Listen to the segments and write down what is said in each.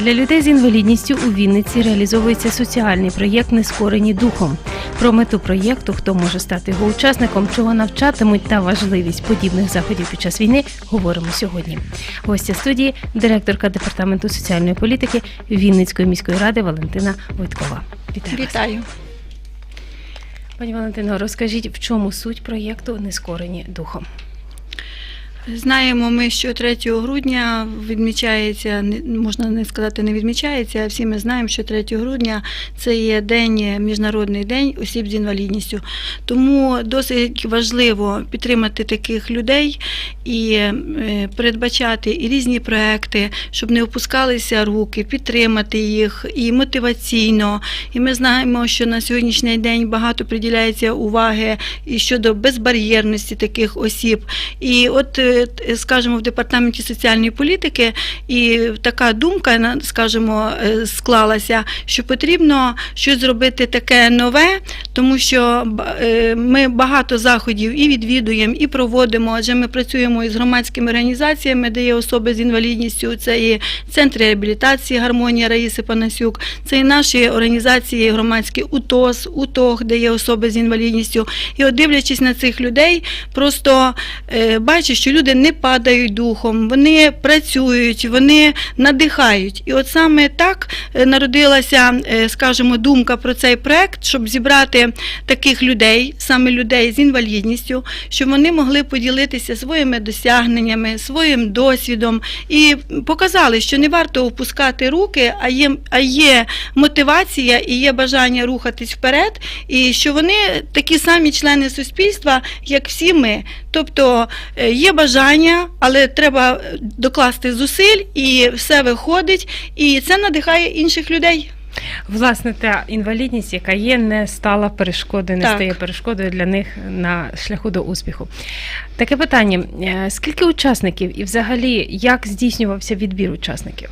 Для людей з інвалідністю у Вінниці реалізовується соціальний проєкт Нескорені духом. Про мету проєкту, хто може стати його учасником, чого навчатимуть та важливість подібних заходів під час війни, говоримо сьогодні. Гостя студії директорка департаменту соціальної політики Вінницької міської ради Валентина Войткова. Вітаю. вас. Пані Валентино, розкажіть, в чому суть проєкту Нескорені духом? Знаємо ми, що 3 грудня відмічається, можна не сказати, не відмічається, а всі ми знаємо, що 3 грудня це є день, міжнародний день осіб з інвалідністю. Тому досить важливо підтримати таких людей і е, передбачати і різні проекти, щоб не опускалися руки, підтримати їх і мотиваційно. І ми знаємо, що на сьогоднішній день багато приділяється уваги і щодо безбар'єрності таких осіб. І от, е, скажімо, в департаменті соціальної політики і така думка, скажімо, е, склалася, що потрібно щось зробити таке нове, тому що е, ми багато заходів і відвідуємо, і проводимо, адже ми працюємо із громадськими організаціями, де є особи з інвалідністю. Це і центр реабілітації Гармонія Раїси Панасюк, це і наші організації громадські УТОС, УТОГ, де є особи з інвалідністю. І от дивлячись на цих людей, просто е, бачу, що люди не падають духом, вони працюють, вони надихають. І от саме так е, народилася, скажімо, думка про цей проект, щоб зібрати таких людей, саме людей з інвалідністю, щоб вони могли поділитися своїми досягненнями, своїм досвідом і показали, що не варто опускати руки, а є, а є мотивація і є бажання рухатись вперед, і що вони такі самі члени суспільства, як всі ми. Тобто е, є бажання, але треба докласти зусиль, і все виходить, і це надихає інших людей. Власне, та інвалідність, яка є, не стала перешкодою, не Так. стає перешкодою для них на шляху до успіху. Таке питання: е, скільки учасників і взагалі як здійснювався відбір учасників?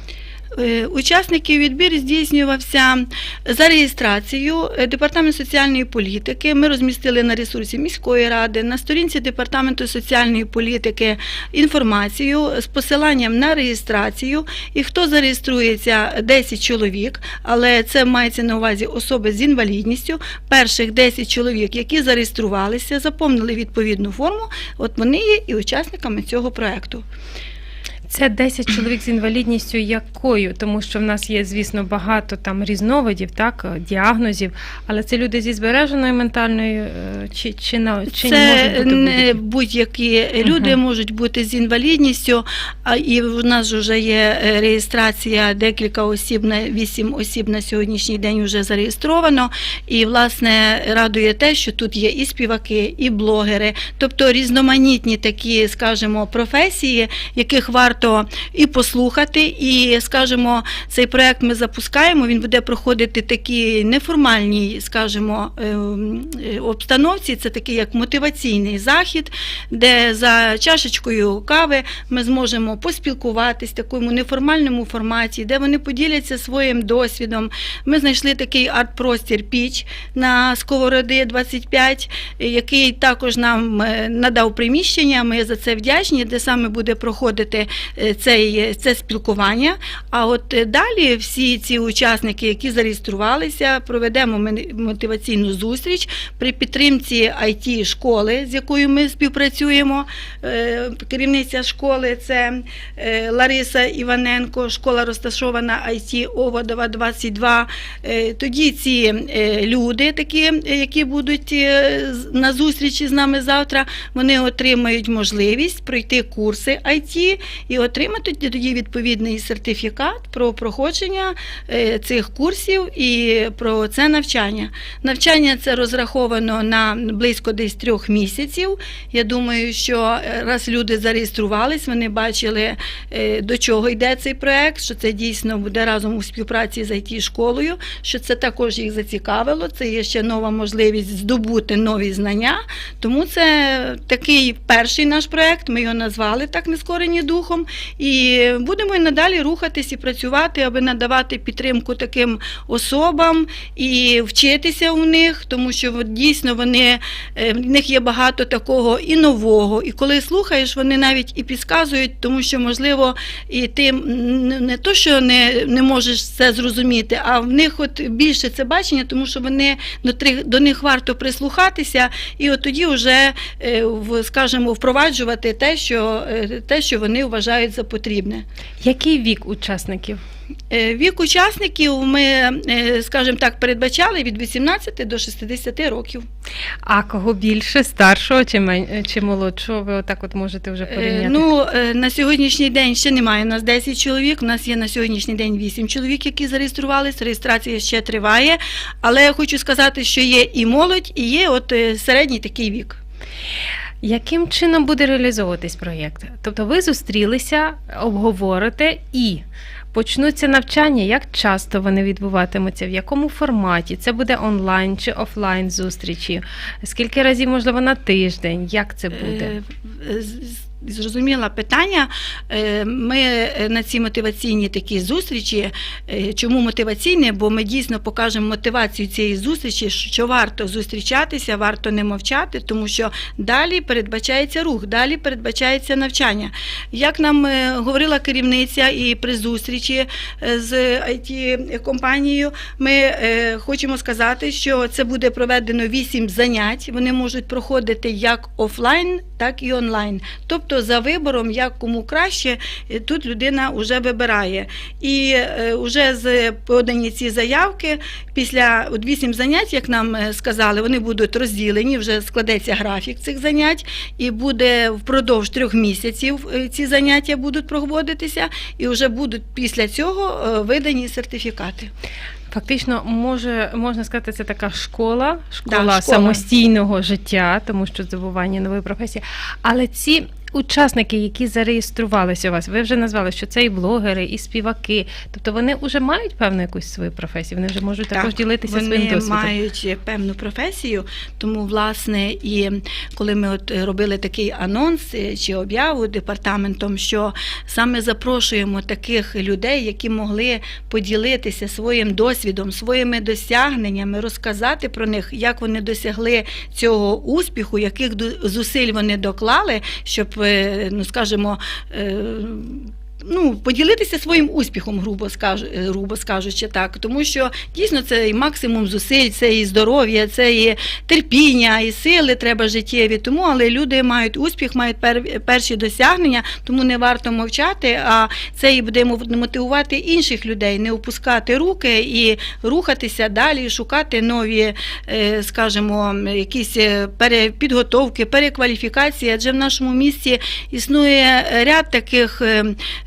Е, Учасників відбір здійснювався за реєстрацією е, Департамент соціальної політики. Ми розмістили на ресурсі міської ради, на сторінці Департаменту соціальної політики інформацію з посиланням на реєстрацію. І хто зареєструється 10 чоловік, але це мається на увазі особи з інвалідністю. Перших 10 чоловік, які зареєструвалися, заповнили відповідну форму. От вони є і учасниками цього проекту. Це 10 чоловік з інвалідністю якою? Тому що в нас є, звісно, багато там різновидів, так, діагнозів, але це люди зі збереженою ментальною е, чи, чи, на, чи не Це можуть бути не будь-які? люди Мгм. можуть бути з інвалідністю, а і в нас вже є е, реєстрація декілька осіб на вісім осіб на сьогоднішній день вже зареєстровано. І власне радує те, що тут є і співаки, і блогери, тобто різноманітні такі, скажімо, професії, яких варто і послухати, і скажімо, цей проект ми запускаємо. Він буде проходити такі неформальні, скажімо, ем, е, обстановці. Це такий як мотиваційний захід, де за чашечкою кави ми зможемо поспілкуватись в такому неформальному форматі, де вони поділяться своїм досвідом. Ми знайшли такий арт-простір Піч на Сковороди 25, е, який також нам е, надав приміщення. Ми за це вдячні, де саме буде проходити цей, це спілкування. А от е, далі всі ці учасники, які зареєструвалися, проведемо ми мотиваційну зустріч при підтримці it школи, з якою ми співпрацюємо. Е, Керівниця школи це е, Лариса Іваненко, школа розташована IT Оводова 22. Е, Тоді ці е, люди, такі, е, які будуть е, на зустрічі з нами завтра, вони отримають можливість пройти курси IT і отримати тоді відповідний сертифікат про проходження е, цих курсів і про це навчання. Навчання це розраховано на близько десь трьох місяців. Я думаю, що е, раз люди зареєструвались, вони бачили, е, до чого йде цей проект, що це дійсно буде разом у співпраці з it школою, що це також їх зацікавило. Це є ще нова можливість здобути нові знання. Тому це такий перший наш проект. Ми його назвали так нескорені духом. І будемо і надалі рухатись і працювати, аби надавати підтримку таким особам і вчитися у них, тому що дійсно вони е, в них є багато такого і нового. І коли слухаєш, вони навіть і підказують, тому що можливо і ти не- не то, що не, не можеш це зрозуміти, а в них от більше це бачення, тому що вони до, до них варто прислухатися, і от тоді вже е, скажімо, впроваджувати те, що е, те, що вони вважають за потрібне. Який вік учасників? Е, Вік учасників ми, е, скажімо так, передбачали від 18 до 60 років. А кого більше, старшого чи мен... чи молодшого? Ви отак от можете вже Е, порівняти? Ну, на сьогоднішній день ще немає у нас 10 чоловік. У нас є на сьогоднішній день 8 чоловік, які зареєструвалися. Реєстрація ще триває. Але я хочу сказати, що є і молодь, і є от середній такий вік. Яким чином буде реалізовуватись проєкт? Тобто ви зустрілися, обговорите і почнуться навчання, як часто вони відбуватимуться, в якому форматі? Це буде онлайн чи офлайн зустрічі? Скільки разів, можливо, на тиждень? Як це буде? Зрозуміла питання. Е, Ми е, на ці мотиваційні такі зустрічі. е, Чому мотиваційні? Бо ми дійсно покажемо мотивацію цієї зустрічі, що варто зустрічатися, варто не мовчати, тому що далі передбачається рух, далі передбачається навчання. Як нам говорила керівниця і при зустрічі з it компанією ми хочемо сказати, що це буде проведено вісім занять. Вони можуть проходити як офлайн, так і онлайн. Тобто за вибором, як кому краще, е, тут людина вже вибирає. І вже з подані ці заявки, після от вісім занять, як нам е, сказали, вони будуть розділені, вже складеться графік цих занять, і буде впродовж трьох місяців е, ці заняття будуть проводитися, і вже будуть після цього е, видані сертифікати. Фактично, може, можна сказати, це така школа, школа, школа. самостійного життя, тому що здобування нової професії. Але ці учасники, які зареєструвалися у вас, ви вже назвали, що це і блогери, і співаки. Тобто вони вже мають певну якусь свою професію, вони вже можуть також ділитися вони своїм досвідом. мають певну професію, тому власне і коли ми от робили такий анонс е, чи об'яву департаментом, що саме запрошуємо таких людей, які могли поділитися своїм досвідом, своїми досягненнями, розказати про них, як вони досягли цього успіху, яких зусиль вони доклали, щоб, ну скажімо, е, ну, поділитися своїм успіхом, грубо скажу, е, грубо скажучи так. Тому що дійсно це і максимум зусиль, це і здоров'я, це і терпіння, і сили треба життєві. Тому, але люди мають успіх, мають пер, перші досягнення, тому не варто мовчати. А це і буде мов- мотивувати інших людей, не опускати руки і рухатися далі, шукати нові, е, скажімо, якісь е, перепідготовки, перекваліфікації. Адже в нашому місті існує ряд таких.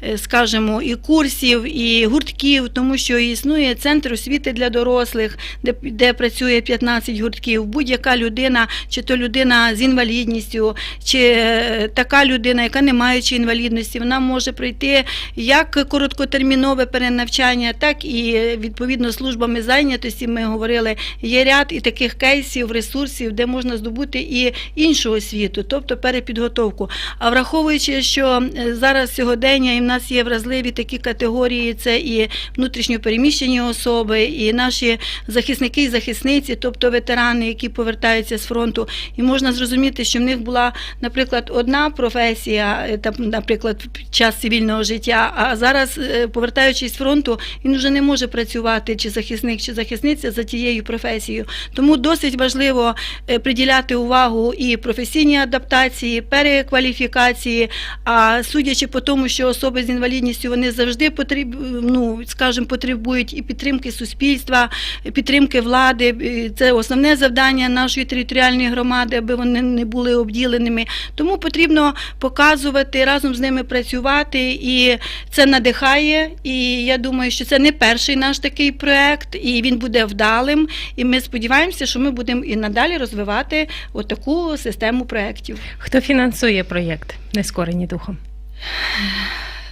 Е, скажімо, і курсів, і гуртків, тому що існує центр освіти для дорослих, де, де працює 15 гуртків. Будь-яка людина, чи то людина з інвалідністю, чи е, така людина, яка не маючи інвалідності, вона може пройти як короткотермінове перенавчання, так і е, відповідно службами зайнятості. Ми говорили, є ряд і таких кейсів, ресурсів, де можна здобути і іншу освіту, тобто перепідготовку. А враховуючи, що зараз сьогодення в нас є вразливі такі категорії, це і внутрішньопереміщені особи, і наші захисники і захисниці, тобто ветерани, які повертаються з фронту. І можна зрозуміти, що в них була, наприклад, одна професія, е, там, наприклад, під час цивільного життя, а зараз, е, повертаючись з фронту, він вже не може працювати чи захисник, чи захисниця за тією професією. Тому досить важливо е, приділяти увагу і професійній адаптації, перекваліфікації. А судячи по тому, що особи з інвалідністю вони завжди потреб, ну, скажімо, потребують і підтримки суспільства, і підтримки влади. Це основне завдання нашої територіальної громади, аби вони не були обділеними. Тому потрібно показувати разом з ними працювати, і це надихає. І я думаю, що це не перший наш такий проект, і він буде вдалим. І ми сподіваємося, що ми будемо і надалі розвивати отаку систему проєктів. Хто фінансує проєкт Нескорені духом?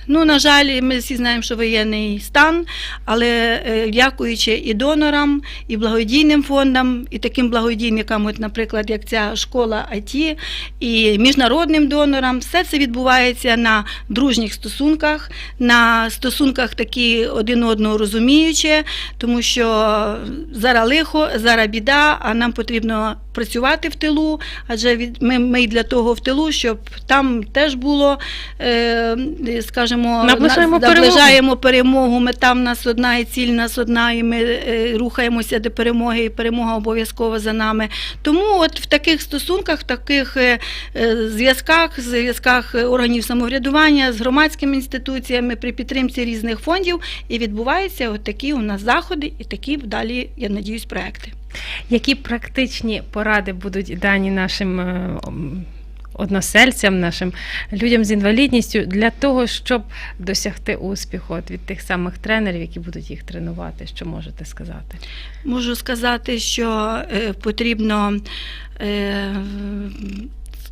Ну, на жаль, ми всі знаємо, що воєнний стан, але е, дякуючи і донорам, і благодійним фондам, і таким благодійникам, от, наприклад, як ця школа IT, і міжнародним донорам, все це відбувається на дружніх стосунках, на стосунках такі один одного розуміючи, тому що зараз лихо, зараз біда, а нам потрібно працювати в тилу, адже ми, ми для того в тилу, щоб там теж було, е, скажімо, Наближаємо на- перемогу. наближаємо перемогу. Мета в нас одна і ціль в нас одна, і ми е, рухаємося до перемоги, і перемога обов'язково за нами. Тому от в таких стосунках, в таких е, зв'язках, зв'язках органів самоврядування з громадськими інституціями при підтримці різних фондів і відбуваються от такі у нас заходи і такі далі, я надіюсь, проекти. Які практичні поради будуть дані нашим е, односельцям, нашим людям з інвалідністю для того, щоб досягти успіху от від тих самих тренерів, які будуть їх тренувати? Що можете сказати? Можу сказати, що е, потрібно е,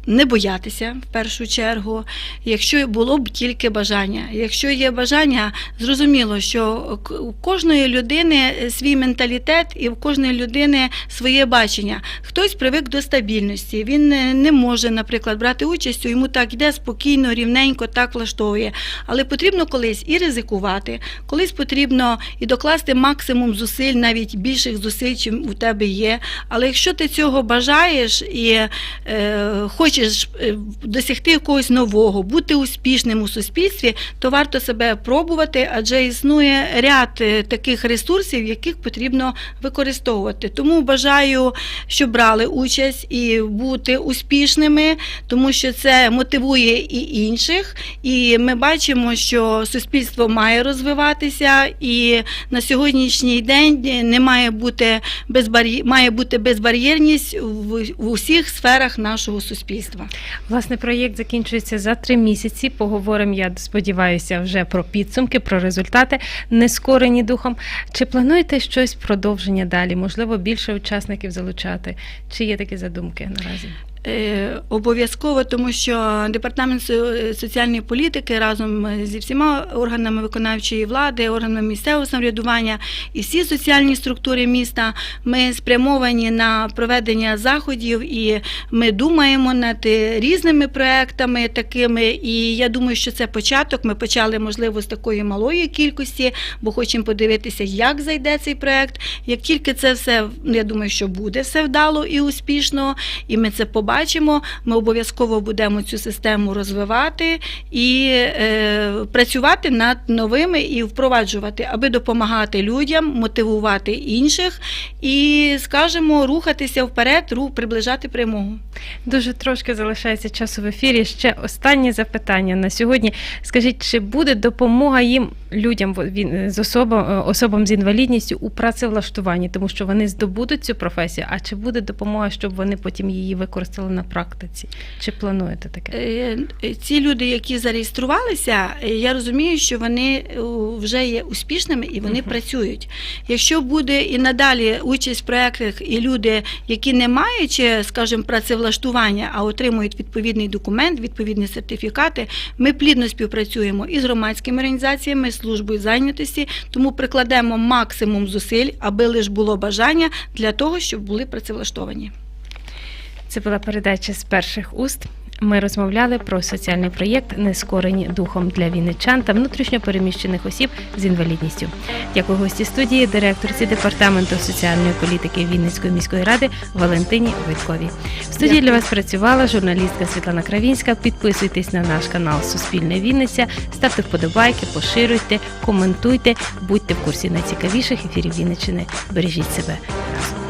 не боятися в першу чергу, якщо було б тільки бажання. Якщо є бажання, зрозуміло, що у кожної людини свій менталітет і в кожної людини своє бачення. Хтось привик до стабільності, він не може, наприклад, брати участь, йому так йде спокійно, рівненько, так влаштовує. Але потрібно колись і ризикувати, колись потрібно і докласти максимум зусиль, навіть більших зусиль, чим у тебе є. Але якщо ти цього бажаєш і е, хочеш е, досягти якогось нового, бути успішним у суспільстві, то варто себе пробувати, адже існує ряд е, таких ресурсів, яких потрібно використовувати. Тому бажаю, щоб брали участь і бути успішними, тому що це мотивує і інших. І ми бачимо, що суспільство має розвиватися, і на сьогоднішній день не має бути безбар'є... має бути безбар'єрність в усіх сферах нашого суспільства. Власне, проєкт закінчується за три місяці. Поговоримо, я сподіваюся, вже про підсумки, про результати, нескорені духом. Чи плануєте щось продовження далі? Можливо, більше учасників залучати? Чи є такі задумки наразі? Е, Обов'язково, тому що департамент соціальної політики разом зі всіма органами виконавчої влади, органами місцевого самоврядування і всі соціальні структури міста ми спрямовані на проведення заходів, і ми думаємо над е, різними проектами такими. І я думаю, що це початок. Ми почали можливо з такої малої кількості, бо хочемо подивитися, як зайде цей проект. Як тільки це все, я думаю, що буде все вдало і успішно, і ми це побачимо. Ми обов'язково будемо цю систему розвивати і е, працювати над новими і впроваджувати, аби допомагати людям, мотивувати інших і, скажімо, рухатися вперед, рух, приближати перемогу. Дуже трошки залишається часу в ефірі. Ще останнє запитання на сьогодні. Скажіть, чи буде допомога їм людям з особам, е, особам з інвалідністю у працевлаштуванні, тому що вони здобудуть цю професію? А чи буде допомога, щоб вони потім її використали на практиці? Чи плануєте таке? Е, е, Ці люди, які зареєструвалися, е, я розумію, що вони вже є успішними і вони Мгм. працюють. Якщо буде і надалі участь в проєктах і люди, які не маючи, скажімо, працевлаштування, а отримують відповідний документ, відповідні сертифікати, ми плідно співпрацюємо і з громадськими організаціями, з службою зайнятості, тому прикладемо максимум зусиль, аби лише було бажання для того, щоб були працевлаштовані. Це була передача з перших уст. Ми розмовляли про соціальний проєкт Нескорені духом для вінничан та внутрішньо переміщених осіб з інвалідністю. Дякую гості студії, директорці департаменту соціальної політики Вінницької міської ради Валентині Виткові. В студії для вас працювала журналістка Світлана Кравінська. Підписуйтесь на наш канал Суспільне Вінниця, ставте вподобайки, поширюйте, коментуйте, будьте в курсі найцікавіших ефірів Вінниччини. Бережіть себе разом.